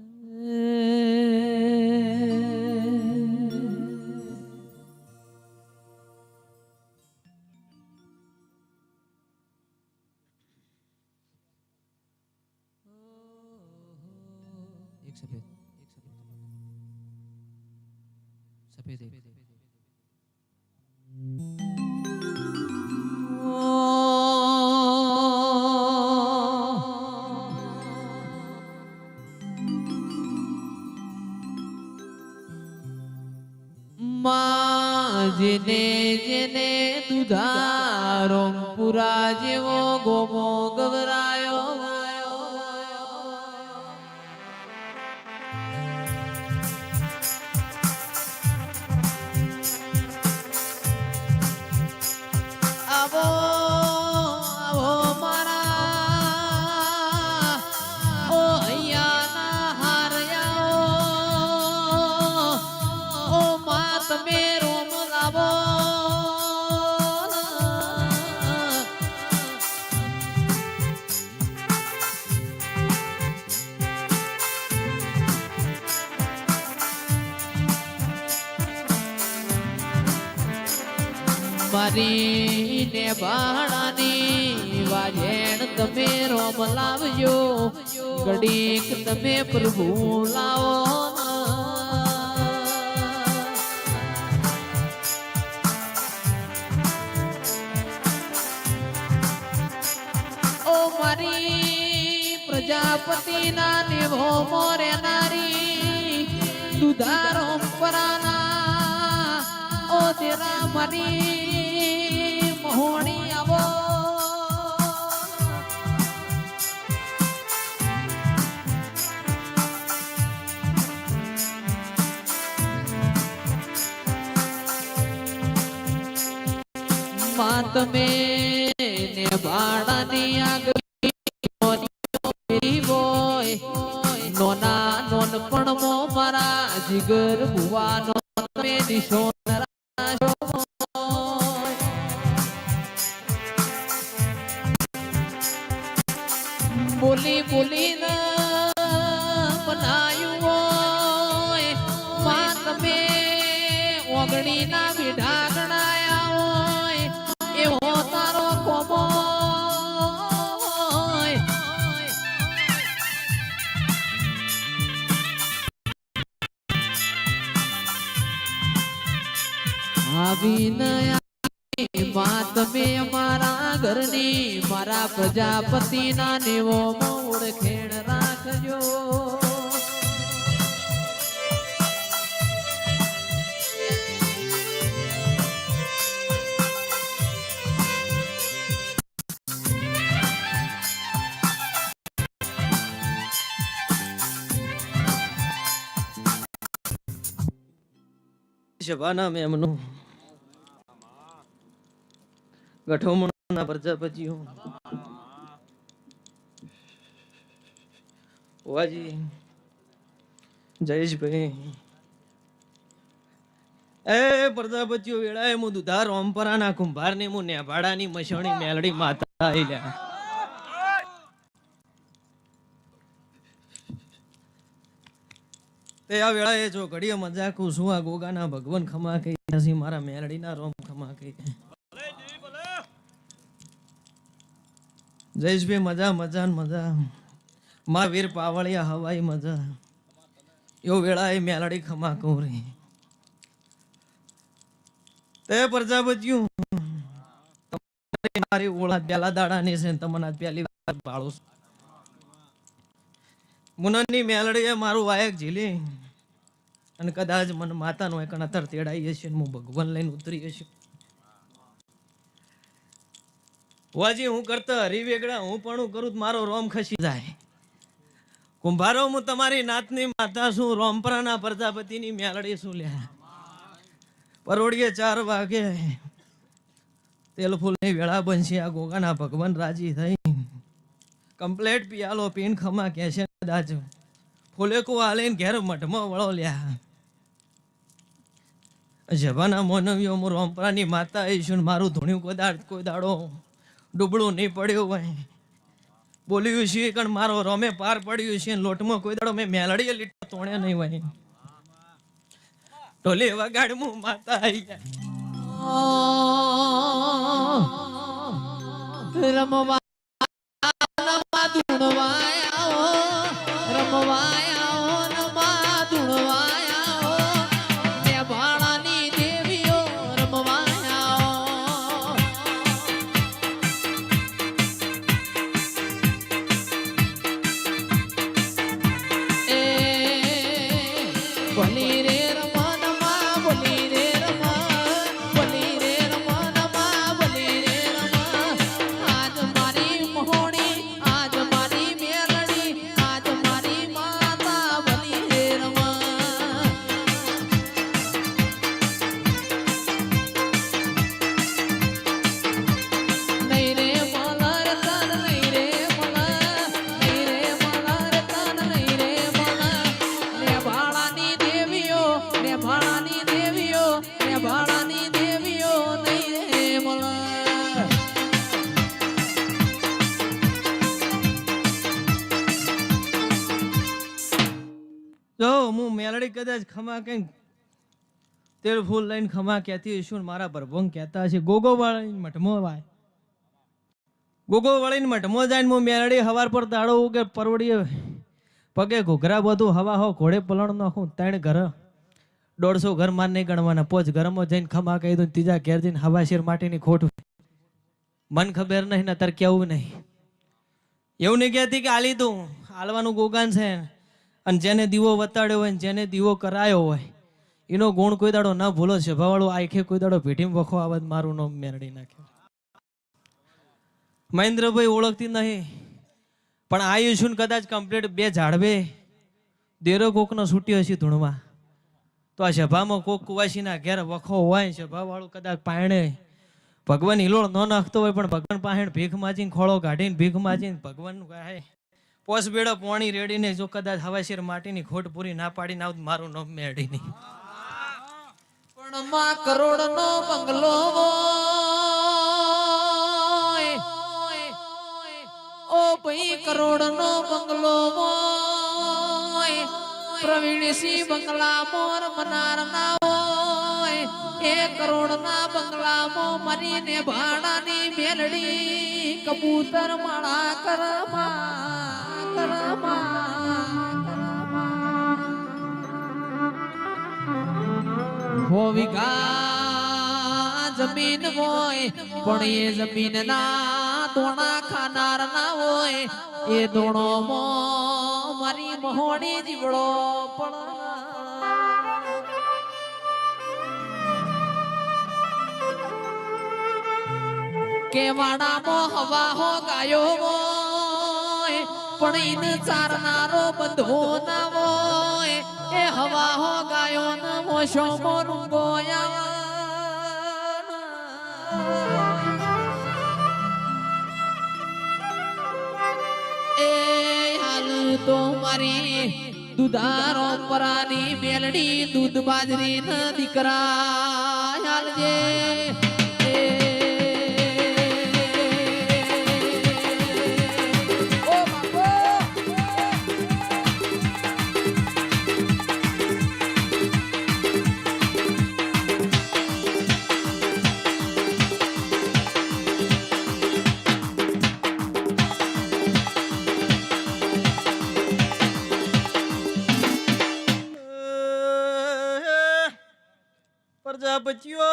Mm. ગોમો ગવરાયો ને બાણાની વાજેણ તમે રોમ લાવજો. ઘડીક તમે પ્રભુ લાવો ઓ મારી પ્રજાપતિના નિભો મોરે નારી, દુધારો પરાના. ઓ તેરા મારી મોહણી આવો. માં તમે ને બાળાની આગળ નોના નોનપણ મો મારા જીગર ભુવાનો તમે નિશો શબાના મેમનું ગઠોમણના પ્રજાપતિઓ. વાજી જયેશભાઈ. એ પ્રજાપતિઓ વેળાએ હું દુધાર ઓમપરાના કુંભારની હું નેભાડાની મસણી મેલડી માતા આઈલ્યા તે આ વેળાએ જો ઘડીએ મજાક શું આ ગોગાના ભગવાન ખમા કહી હસી મારા મેલડીના રોમ ખમા કહી જયેશભાઈ, મજા મજા મજા. મા વીર પાવળિયા હવાઈ મજા. એવો વેળાએ મેલડી ખમા કહું રે તે પ્રજાપતિયું. મારી ઓળા પેલા દાડાની છે તમને પેલી વાર ભાળું છું. મુનનની મેલડીએ મારું વાયક ઝીલી. અને કદાચ મને માતાનો એક અણતર તેડાઈ હશે ને હું ભગવાન લઈને ઉતરી છીએ વાજી, હું કરતા હરિવેગડા, હું પણ કરું મારો રોમ ખસી જાય. કુંભારો, હું તમારી નાતની માતા છું, રોમપરાના પ્રજાપતિની મેલડી છું લ્યા. પરોડીએ ચાર વાગે તેલ ફૂલની વેળા બનશે, આ ગોગાના ભગવાન રાજી થઈ. કમ્પ્લેટ પિયાલો પીન ખમા કે છે કદાચ કુવા લઈને ઘેર મઠમાં વળો લ્યા જવાના મોનવીઓ મોર રોમપરાની માતા ઈશુન મારું ધૂણ્યું કોઈ દાડ કોઈ દાડો ડૂબળું નહીં પડ્યું હોય. બોલ્યું છે કણ મારો રમે પાર પડ્યું છે લોટમાં કોઈ દાડો મેં મેલડીએ લીટો તોણે નહીં હોય. ઢોલે વગાડ હું માતા આઈ રમવા, ધૂણવાયા. હું કદાચ ખમા કઈ તેલ ફૂલ લઈને ખમા કહેતી હશું મારા પ્રભંગ કહેતા હશે? ગોગો વાળીને મઠમો વાય. ગોગો વળીને મઠમો જાય મેલડી હવાર પર દાડો કે પરવડીએ પગે ઘોઘરા બધું હવા હો, ઘોડે પલણ નાખું ત્રણ ઘર, દોઢસો ઘર માર નહીં ગણવાના, પોચ ઘરમાં જઈને ખમા કહી દઉં ત્રીજા ઘેર જઈને હવા શેર માટીની ખોટ મન ખબર નહીં ને અત્યારે કેવું નહીં. એવું નહીં કહેતી કે આલી તું હાલવાનું ગોગાન છે. અને જેને દીવો વતાડ્યો હોય જેને દીવો કરાયો હોય, એનો ગુણ કોઈ દાડો ના ભૂલો. છે ભાવાળો આખે કોઈ દાડો ભીટીમ વખો આવત મારું નામ મેરડી નાખે મહેન્દ્રભાઈ ઓળખતી નહીં, પણ આયુષ્યુન કદાચ કમ્પ્લીટ બે ઝાડવે, દેરો કોકનો છૂટ્યો હશે ધૂણમાં. તો આ સભામાં કોક કુવાસીના ઘેર વખો હોય સભાવાળું કદાચ પાયણે ભગવાન હિલોળ ન નાખતો હોય, પણ ભગવાન પાસે ભીખ માજીને ખોળો કાઢીને ભીખ માજીને ભગવાન કહે. પોસ બેડો પોણી રેડીને જો કદાચ હવાશીર માટીની ખોટ પૂરી ના પાડીને આવું મારું નામ મેળી નહીં પણ માં કરોડ નો બંગલો. ઓ ભાઈ કરોડ નો બંગલો. પ્રવીણસિંહ બંગલા મોર મનાર ના હોય એ કરોડ ના બંગલામાં મરીને ભાડાની મેલડી કબૂતર માળા કરમાં કરમાં હો વીઘા જમીન હોય, પણ એ જમીન ના દોણા ખાનાર પણ કેવાડામાં હવા હો ગાયો પણ એને ચારનારો બંધો ના હોય. એ હવા હો ગાયો ન મોશો મોરું ગોયા એ હાલ તો મારી દુધારો પરાની મેલડી દૂધ બાજરી ન દીકરા હાલજે પ્રજાપતિઓ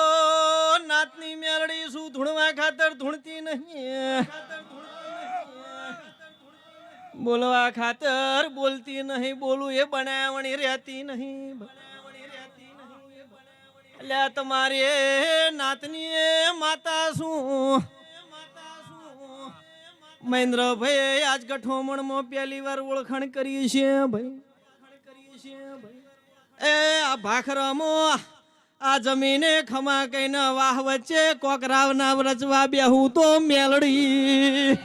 નાતની મેરડી શું ધૂણવા ખાતર ધૂણતી નહીં બોલવા ખાતર બોલતી નહીં, બોલું એ બનાવણી રહેતી નહીં. એટલે તમારે નાતની માતા શું? મહેન્દ્રભાઈ આજ ગઠોમણમાં પહેલી વાર ઓળખાણ કરી છે ભાઈ. એ આ ભાખરામો આ જમીને ખમા કઈને વાહ વચ્ચે કોકરાવના રાવના રચવા બેહું તો મેલડી.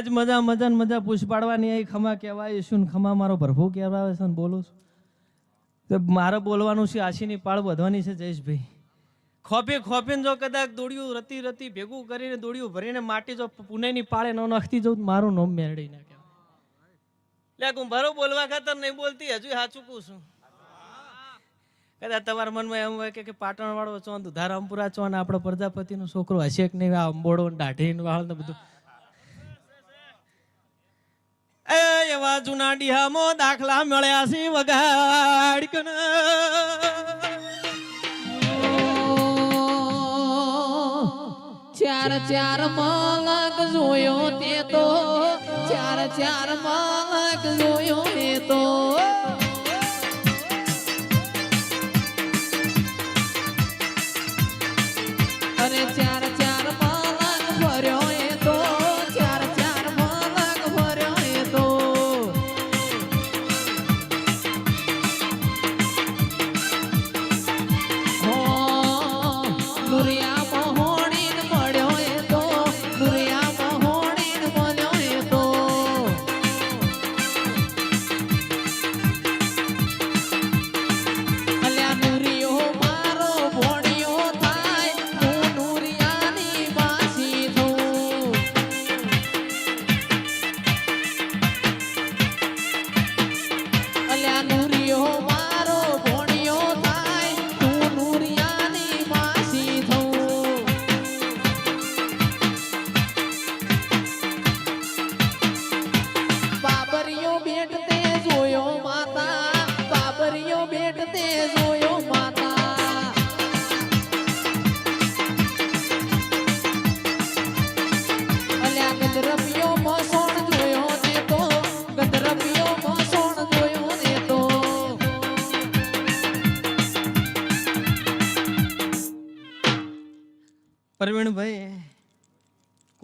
આજ મજા મજા મજા પૂછ પાડવાની આવી ખમા કહેવાય, શું ખમા? મારો પ્રભુ કહેવાય છે ને બોલું છું. તો મારે બોલવાનું છે, આશીની પાળ વધવાની છે, જયેશભાઈ. ખોપી ખોપીને જો કદાચ દોડ્યું, રતી રતી ભેગું કરીને દોડ્યું, ભરીને માટી જો પુણેની પાળે ન નાખતી જવું મારું નોમ મેળવી નાખે. લે કુંભારો બોલવા ખાતર નહીં બોલતી, હજુ સાચું કહું છું કદાચ તમારા મનમાં એમ હોય કે પાટણ વાળો ચોન ધારામપુરા ચોન આપણો પ્રજાપતિનો છોકરો હશે કે નહીં, આ અંબોડો દાઢી વાળ ને બધું. એ એવા જૂના ડિહામો દાખલા મળ્યા છે વગાડ ચાર ચાર માલક જોયો તે તો, ચાર ચાર માલક જોયો તે તો. અરે ચાર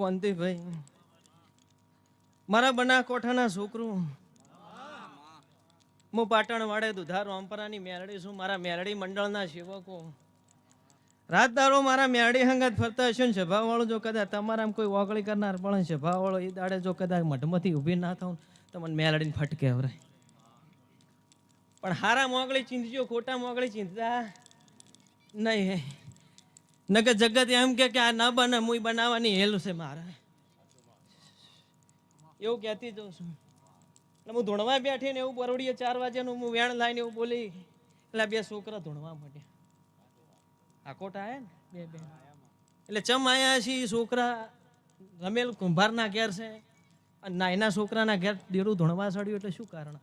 કોંતીભાઈ મારા બના કોઠાના છોકરું. હું પાટણ વાડે દુધાર રોમપરાની મેરડી છું, મારા મેરડી મંડળના સેવકો. રાતદારો મારા મેરડી હંગાત ફરતા હશે ને સભાવાળો જો કદાચ તમારા કોઈ ઓગળી કરનાર પણ સભાવાળો એ દાડે જો કદાચ મઢમાંથી ઊભી ના થાવ તો મને મેલડીને ફટકે આવરાય પણ હારા મોગળી ચિંતજો ખોટા મોગળી ચિંતતા નહીં નકર જગત એમ કે આ ન બને હું બનાવવાની હેલું છે મારે. એવું કહેતી જઉં છું. એટલે હું ધૂણવા બેઠી ને એવું બરોડીએ ચાર વાગ્યાનું હું વેણ લાઈને એવું બોલી, એટલે બે છોકરા ધૂણવા માંડ્યા. આકોટ આવ્યા ને બે બે. એટલે ચમ આયા છે છોકરા? રમેલ કુંભારના ઘેર છે અને નાયના છોકરાના ઘેર દેરું ધૂણવા સડ્યું એટલે શું કારણ?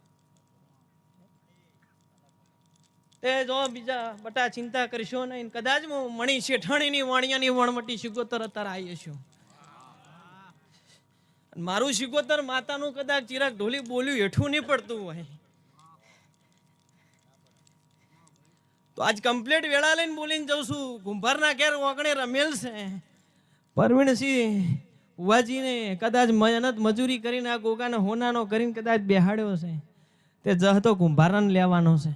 તે જો બીજા બટા ચિંતા કરશો નહીં. કદાચ હું મણી શેઠાણીની વાણિયાની વણમટી શિગોતર અત્યારે આવી છું. મારું શિગોતર માતાનું કદાચ ચિરાગ ઢોલી બોલ્યું હેઠું નહીં પડતું હોય. તો આજ કમ્પ્લીટ વેળા લઈને બોલીને જઉં છું. કુંભારના ઘેર ઓગણે રમેલ છે. પરવીણસિંહ ઉવાજીને કદાચ મહેનત મજૂરી કરીને આ ગોગાને હોનાનો કરીને કદાચ બેહાડ્યો છે. તે જહતો કુંભારાને લેવાનો છે.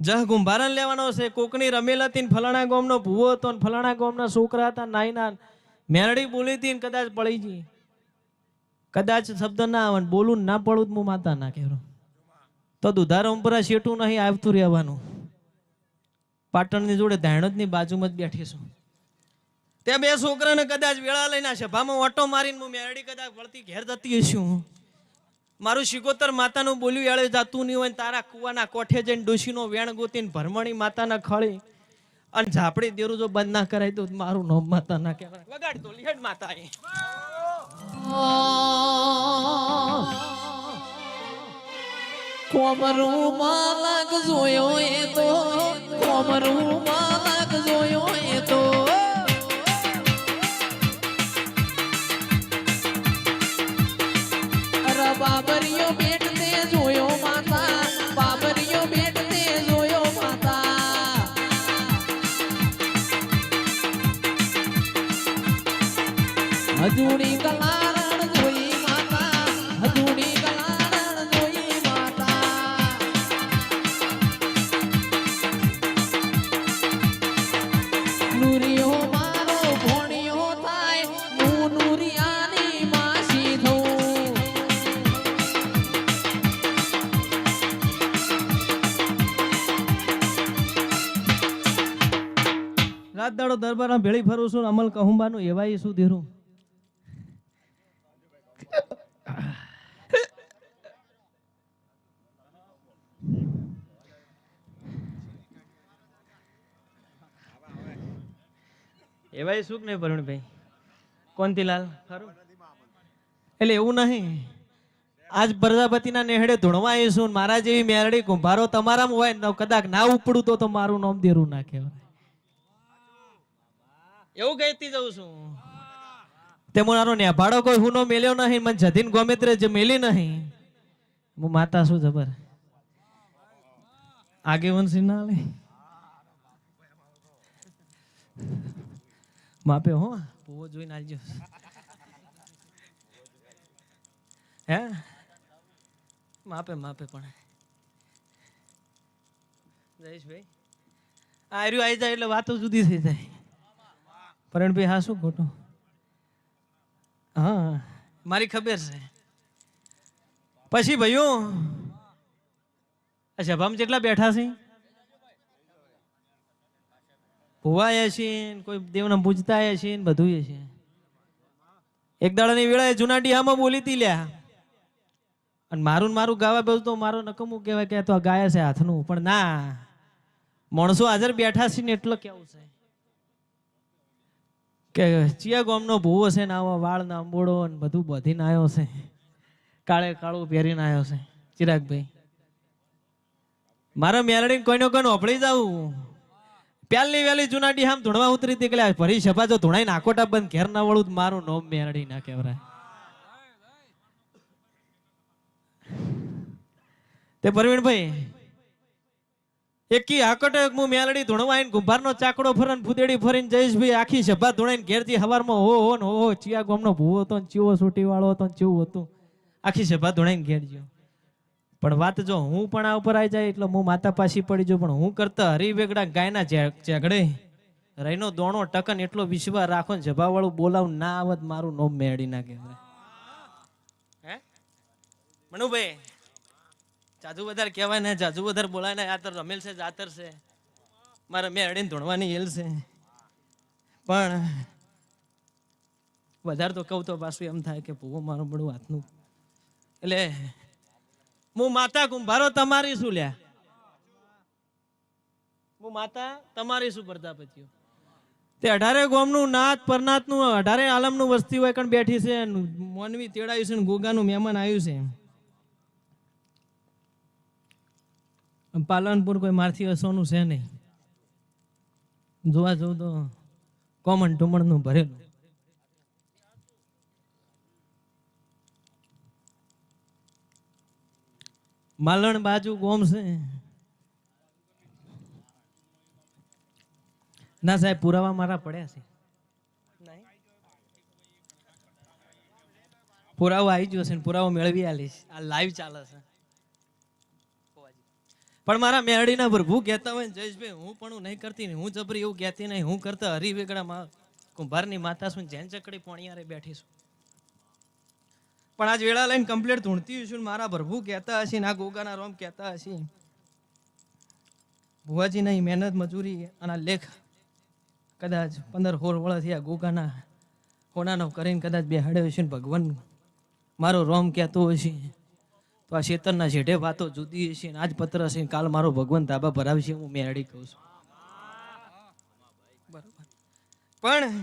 જહ કુંભારાને લેવાનો છે. કોકની રમેલ હતી ને ફલાણા ગામનો ભૂવો હતો ને ફલાણા ગામના છોકરા હતા નાઈના મેરડી બોલી હતી ને કદાચ પડી ગઈ. કદાચ શબ્દ ના આવે બોલું ને પડું હું માતા ના કહેરો. તો દુધારમપુરા શેઠું નહીં આવતું રહેવાનું. પાટણની જોડે ધાણોદની બાજુમાં જ બેઠી છું. ત્યાં બે છોકરાને કદાચ વેળા લઈને સભામાં ઓટો મારીને હું મેરડી કદાચ વળતી ઘેર જતી હશું. મારું શિકોતર માતાનું બોલ્યું, એળે જાતું નહીં હોય તારા કુવાના કોઠે જઈને ડોશીનો વેણ ગોતીને ભરમણી માતાના ખળી. અને ઝાપડી દેરું જો બંધ ના કરાય તો મારું નોમ માતા ના કહેવાય. વગાડ તો લીહડ માતા કોમરું માલક જોયો એ તો કોમરું માલક જોયો એ તો. દરબારમાં છું અમલ કહુંબાનું એવાય શું ધીરું? એવાય શું નહીં ભરણભાઈ. કોંતીલાલ ખરું. એટલે એવું નહીં. આજ પ્રજાપતિના નેહડે ધૂણવા આવીશું મારા જેવી મેરડી કુંભારો તમારામાં હોય કદાચ ના ઉપડું તો તો મારું નામ દેરું ના કહેવાય. એવું કહેતી જઉં છું. તે મારો નેભાડો કોઈ હુનો મેલ્યો નહીં મને જતીન ગોમિત્રે જે મેલી નહીં. હું માતા શું જબર. આગેવંશી ના લે. માપે હો. પૂવો જોઈને આવજો હે? માપે માપે પણ. જયેશભાઈ ભાઈ આર્યું આવી જાય એટલે વાતો જુદી થઈ જાય. પરણભાઈ હા શું ખોટું? હા. મારી ખબર છે. પછી ભાઈઓ અચ્છા સભામાં જેટલા બેઠા છે? ભુવાય છે ને કોઈ દેવને પૂજતા છે બધું છે. એક દાડાની વેળાએ જૂના ડીહામાં બોલી હતી લ્યા. અને મારું મારું ગાવા બેસું તો મારો નકમું કહેવાય કે તો આ ગાય છે હાથનું પણ ના. માણસો હાજર બેઠા છે ને એટલે કેવું છે? કે ચિયા ગામનો ભૂવો છે ને આવા વાળના અંબોડો ને બધું બધીને આવ્યો છે. કાળે કાળું પહેરીને આવ્યો છે. ચિરાગભાઈ. મારા મેરડી કોઈનો કોઈ ઓપડી જાવું પ્યાલની વેલી જુનાટી આમ ધૂણવા ઉતરી નીકળ્યા ભરી સભા જો ધૂણાઈ નાકોટા બંધ ઘેર ના વળું મારું નોમ મેરડી ના કહેવાય. તે પરવીણભાઈ એકી હાકટ હું મેલડી ધૂણવાઈને ચાકડો ફરન ફૂદેડી ફરીને જયેશભાઈ આખી સભા ધૂણાઈને ઘેરથી હવારમાં હો હો ને હો ચિયા ગોમનો ભૂવો હતો ને ચીવો સૂટી વાળો હતો ને ચેવું હતું. આખી સભા ધૂણાઈને ઘેર ગયો. પણ વાત જો હું પણ આ ઉપર આવી જાય એટલે હું માતા પાછી પડી જો પણ હું કરતા હરિવેગડા ગાયના ઝઘડે. રહીનો દોણો ટકન એટલો વિશ્વાસ રાખો ને સભા વાળું બોલાવ ના આવત મારું નોમ મેળી ના કહેવાય હે? મનુભાઈ જાજુ વધારે કહેવાય ને જાજુ વધારે બોલાય ને, આ રમેલ છે, જાતર છે. મારે મેં અડીને ધોણવાની હેલ છે. પણ વધારે તો કહું તો પાછું એમ થાય કે ભૂવો મારું બડું હાથનું. એટલે હું માતા કુંભારો તમારી શું લ્યા? હું માતા તમારી શું પ્રજાપતિઓ? તે અઢારે ગોમનું નાથ, પરનાથનું, અઢારે આલમનું વસ્તી હોય કણ બેઠી છે, મોનવી તેડાયું છે ને, ગોગાનું મહેમાન આવ્યું છે. પાલનપુર કોઈ મારથી સોનું છે નહીં. જોવા જવું તો કોમન ટુમણનું ભરેલું. માલણ બાજુ ગોમ છે. ના સાહેબ પુરાવા મારા પડ્યા છે. પુરાવો આવી ગયો છે પુરાવો મેળવી આલીશ. આ લાઈવ ચાલે છે. પણ મારા મેરડીના પ્રભુ કહેતા હોય ને જયેશભાઈ, હું પણ નહીં કરતી નહીં હું જબરી એવું કહેતી નહીં, હું કરતા હરી વેગડા કુંભારની માતા છું જેન ચકડી પોણિયારે બેઠી છું. પણ આજ વેળા લઈને કમ્પ્લેટ ધૂણતી છું મારા પ્રભુ કહેતા હશે ને ગોગાના રોમ કહેતા હશે. ભુવાજી નહીં મહેનત મજૂરી અને લેખ કદાચ પંદર સોળ વર્ષથી આ ગોગાના હોનાનો કરીને કદાચ બેહાડ્યો હશે ને ભગવાન મારો રોમ કહેતો હશે. તો આ શેતરના જેઢે વાતો જુદી છે આજ પત્ર છે કાલ મારો ભગવાન ધાબા ભરાવશે હું મેરડી કહું છું. પણ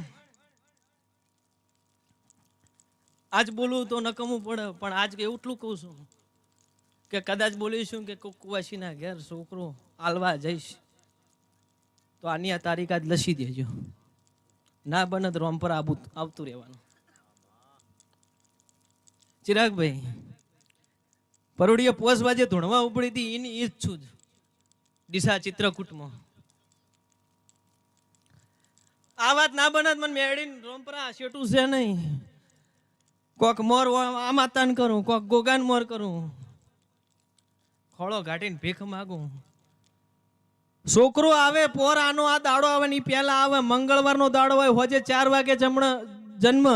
આજ બોલું તો નકમું પડે, પણ આજ એટલું કહું છું કે કદાચ બોલીશું કે કુવાસીના ઘેર છોકરો આલવા જઈશ, તો આની આ તારીખ આજ લસી દેજો. ના બને તો રોમ પર આવું આવતું રહેવાનું. ચિરાગભાઈ પરોડીએ પોસ વાજે ધૂણવા ઉપડી હતી એની ઈ જ. દિશા ચિત્રકૂટમાં. આ વાત ના બને મને મેળીને રોમપરા શેટું છે નહીં. કોક મોર આ માતાન કરું, કોક ગોગાન મોર કરું. ખોળો ઘાટીને ભીખ માગું. છોકરો આવે, પોર આનો આ દાડો આવે ની પહેલા આવે. મંગળવારનો દાડો હોય, હોજે ચાર વાગે જમણા જન્મ.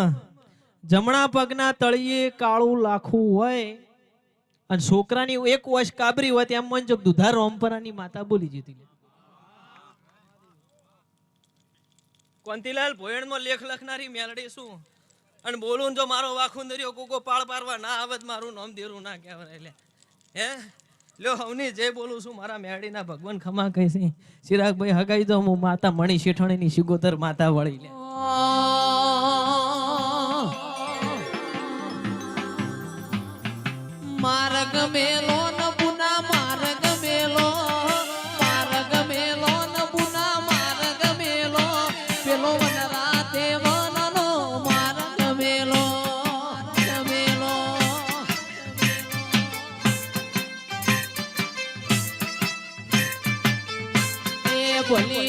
જમણા પગના તળિયે કાળું લાખું હોય. અને છોકરાની એક વર્ષ કાબરી હોય તેમ મન જો દુધા રોમપરાની માતા બોલી જતી કોંતીલાલ ભોયણમાં લેખ લખનારી મેલડી શું? અને બોલું જો મારો વાખુંદરીઓ કોકો પાળ પારવા ના આવત મારું નામ દેરું ના કહેવાય લે. હે? લ્યો હવની જે બોલું છું મારા મેળડીના ભગવાન ખમા કહી છે ચિરાગભાઈ હગાઈ દો હું માતા મણી શેઠણીની શિગોતર માતા વળી લે. માર્ગ મેલો ન પુના માર્ગ મેલો માર્ગ મેલો ન પુના માર્ગ મેલો પેલો વનરા દેવનનો માર્ગ મેલો મેલો એ બોલી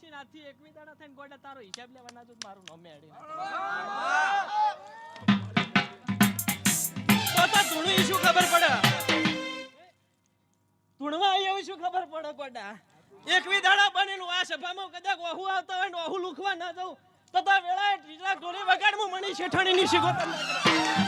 છે ને એકવી દાડા થઈને ગોડા, તારો હિસાબ લેવાના જો મારું નામ મેળી તો તો ધૂણું શું ખબર પડે? ધૂણવા આવી શું ખબર પડે ગોડા? એકવી દાડા બનેલું, આ સભામાં કદાચ વહુ આવતા હોય ને ઓહુ લુખવા ના જવું, તો વેળાએ ઢીલા ઢોળી વગાડમાં મણી શેઠાણી ની શીખો કરે.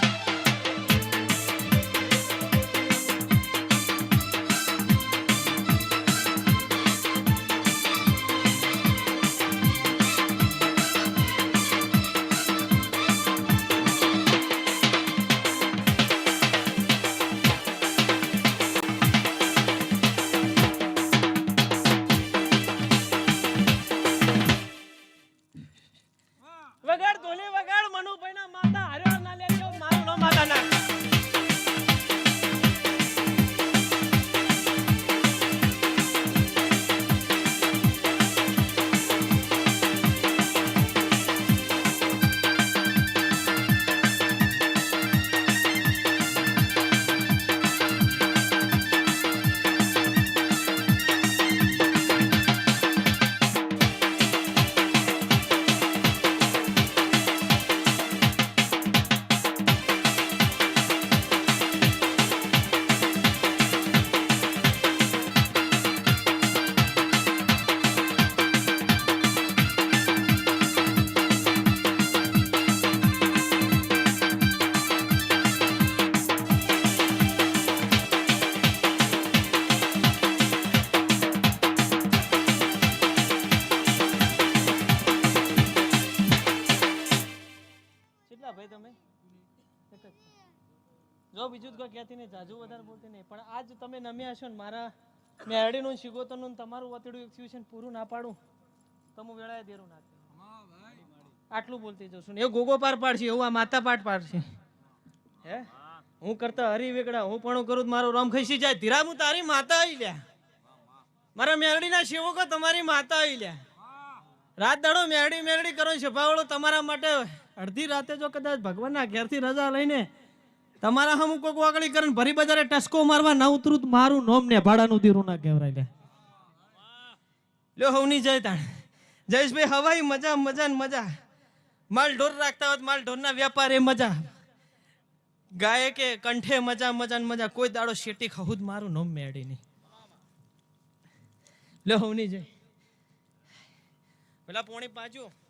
ને તમારું વતડું એક થયું છે પૂરું ના પાડું તમું વેળાએ દેરું નાખે આટલું બોલતી જશું ને. એ ગોગો પાર પાડશે, એવું આ માતા પાઠ પાડશે. હે? હું કરતા હરી વેગડા, હું પણ કરું મારો રામ ખસી જાય. ધીરા હું તારી માતા આવી લ્યા. મારા મેરડીના સેવકો તમારી માતા આવી લ્યા. રાત દાડો મેરડી મેરડી કરો સભાવાળો તમારા માટે અડધી રાતે જો કદાચ ભગવાનના ઘેરથી રજા લઈને તમારા હમ કોક વાગડી કરીને ભરી બજારે ટસકો મારવા ના ઉતરું મારું નોમ ને ભાડાનું દીરું ના કહેવાય લે. લ્યો હવની જય તાણ. જયેશભાઈ, હવાઈ મજા મજા ને મજા. માલ ઢોર રાખતા હોત, માલ ઢોરના એ મજા. ગાય કે કંઠે મજા મજા ને મજા. કોઈ દાડો શેટી ખાવું જ મારું નોમ મેળી નહીં. લ્યો હવની જય. પેલા પોણી પાછું.